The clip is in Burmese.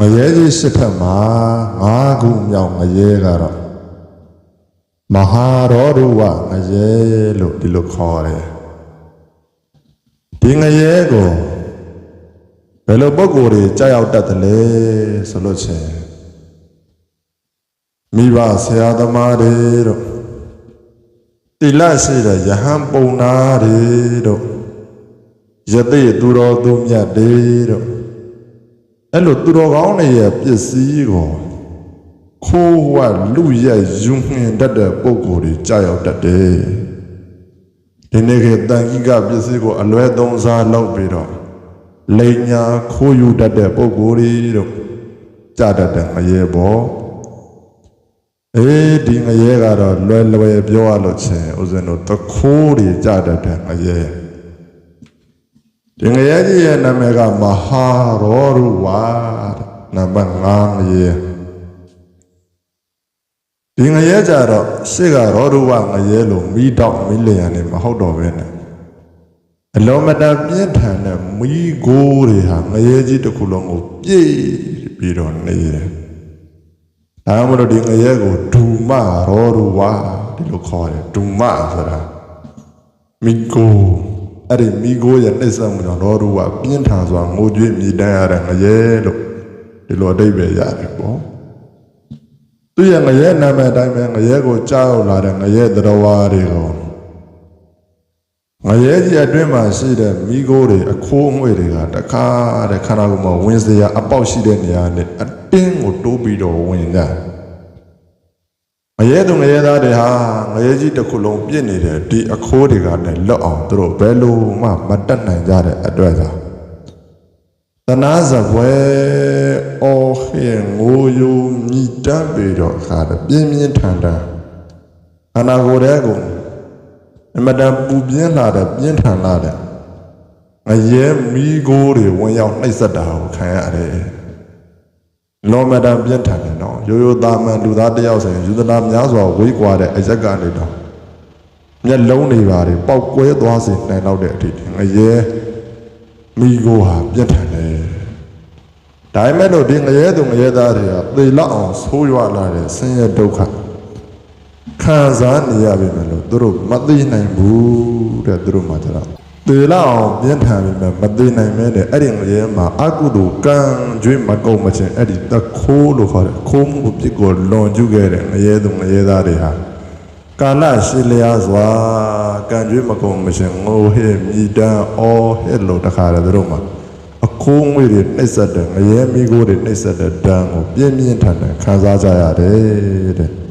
ငရဲကြီးစစ်ထက်မှာငါးခုမြောက်ငရဲကတော့မဟာရောဓုဝငရဲလို့ဒီလိုခေါ်တယ်ဒီငရဲကိုဘယ်လိုပုံကိုယ်တွေကြောက်ရောက်တတ်တယ်လဲဆိုလို့ချင်းမိဘဆရာသမားတွေတို့တိလရှိတဲ့ယဟန်ပုံနာတွေတို့ယသိသူတော်သူမြတ်တွေတို့ အဲ့လိုသူတော်ကောင်းတွေရဲ့ပစ္စည်းကိုခိုးဝလူရဲ့ယူငင်တတ်တဲ့ပုံကိုယ်တွေကြောက်ရောက်တတ်တယ်ဒီနေ့ကတန်ကြီးကပစ္စည်းကိုအလွဲသုံးစားလုပ်ပြီးတော့လိန်ညာခိုးယူတတ်တဲ့ပုံကိုယ်တွေတို့ကြတတ်တဲ့ငရေပေါ်အေးဒီငရဲကတော့လွယ်လွယ်ပြောရလို့ချင်းဦးဇင်းတို့တခိုးတွေကြတတ်တဲ့ငရဲ ဒီငရဲကြီးရဲ့နာမည်ကမဟာရောရူဝါတဲ့နံပါတ်5ငရဲဒီငရဲကြတော့ရှေ့ကရောရူဝငရဲလို့မိတော့မိလျံနေမဟုတ်တော့ပဲနဲ့အလုံးမတန်ပြင်းထန်တဲ့မိโกတွေဟာငရဲကြီးတစ်ခုလုံးကိုပြည့်ပြီးတော့နေတယ်ဒါမှမဟုတ်ဒီငရဲကိုဒူမရောရူဝါဒီလိုခေါ်တယ်ဒူမဆိုတာမိကို အဲ့ဒီမိကိုရဲ့နှိမ့်ဆက်မှုကြောင့်ရောရူဝါပြင်းထန်စွာငိုကြွေးမြည်တမ်းရတဲ့ငရဲလို့ဒီလိုအဓိပ္ပာယ်ရတယ်ပေါ့သူရဲ့ငရဲနာမည်အတိုင်းပဲငရဲကိုကြားရောက်လာတဲ့ငရဲသတော်ဝါတွေကိုငရဲကြီးအတွင်းမှာရှိတဲ့မိကိုတွေအခိုးအငွေ့တွေကတခါတဲ့ခန္ဓာကိုယ်မှာဝင်စရာအပေါက်ရှိတဲ့နေရာနဲ့အတင်းကိုတိုးပြီးတော့ဝင်ကြတယ် ငရဲသူငရဲသားတွေဟာငရဲကြီးတစ်ခုလုံးပြည့်နေတဲ့ဒီအခိုးတွေကလည်းလွတ်အောင်သူတို့ဘယ်လိုမှမတတ်နိုင်ကြတဲ့အတွက်သာတနာဇပွဲအော်ခေငိုယုံမြည်တမ်းပြီးတော့ခါတယ်ပြင်းပြင်းထန်ထန်ခန္ဓာကိုယ်ရဲ့ကိုအမတန်ပူပြင်းလာတဲ့ပြင်းထန်လာတဲ့ငရဲမီးကိုတွေဝင်ရောက်နှိပ်စက်တာကိုခံရတယ် လောမတန်ပြင်းထန်တယ်နော်ရိုးရိုးသားမှန်လူသားတစ်ယောက်ဆိုရင်ယူသနာများစွာဝေးကွာတဲ့အရက်ကနေတော့မျက်လုံးတွေပါတွေပေါက်ကွဲသွားစေနိုင်တော့တဲ့အထိငရဲမီးကိုဟာပြင်းထန်တယ်ဒါပေမဲ့လို့ဒီငရဲသူငရဲသားတွေကသေလောက်အောင်ဆိုးရွားလာတဲ့ဆင်းရဲဒုက္ခခံစားနေရပြီမယ်လို့သူတို့မသိနိုင်ဘူးတဲ့သူတို့မှကျတော့ တေလာအောင်ပြင်းထန်ပြီမယ်မသိနိုင်မဲတဲ့အဲ့ဒီငရဲမှာအကုသိုလ်ကံကြွေးမကုန်မချင်းအဲ့ဒီတခိုးလို့ခေါ်တဲ့ခိုးမှုပြစ်ကိုလွန်ကျူးခဲ့တဲ့ငရဲသူငရဲသားတွေဟာကာလရှိလျားစွာကံကြွေးမကုန်မချင်းငိုဟဲ့မြည်တမ်းအော်ဟဲ့လို့တခါတည်းသူတို့မှာအခိုးငွေတွေနှိပ်စက်တဲ့ငရဲမိကိုတွေနှိပ်စက်တဲ့ဒဏ်ကိုပြင်းပြင်းထန်ထန်ခံစားကြရတယ်တဲ့